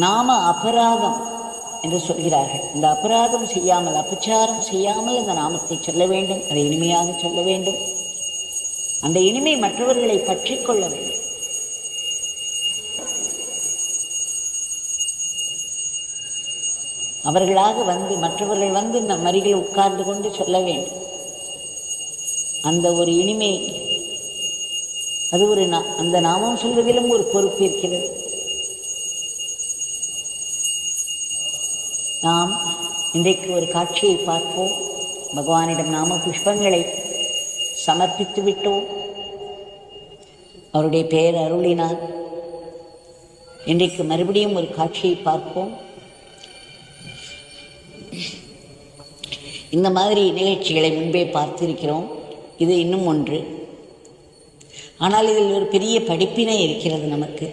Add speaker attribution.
Speaker 1: நாம அபராதம் என்று சொல்கிறார்கள். இந்த அபராதம் செய்யாமல் அபச்சாரம் செய்யாமல் அந்த நாமத்தை சொல்ல வேண்டும் அதை இனிமையாக சொல்ல வேண்டும். அந்த இனிமை மற்றவர்களை பற்றி கொள்ள வேண்டும். அவர்களாக வந்து மற்றவர்கள் வந்து நம் அருகில் உட்கார்ந்து கொண்டு சொல்ல வேண்டும். அந்த ஒரு இனிமை அது ஒரு நா- அந்த நாமம் சொல்வதிலும் ஒரு பொறுப்பு இருக்கிறது. நாம் இன்றைக்கு ஒரு காட்சியை பார்ப்போம். பகவானிடம் நாம புஷ்பங்களை சமர்ப்பித்து விட்டோம். அவருடைய பெயர் அருளினார் இன்றைக்கு மறுபடியும் ஒரு காட்சியை பார்ப்போம். இந்த மாதிரி நிகழ்ச்சிகளை முன்பே பார்த்திருக்கிறோம். இது இன்னும் ஒன்று. ஆனால் இதில் ஒரு பெரிய படிப்பினை இருக்கிறது நமக்கு.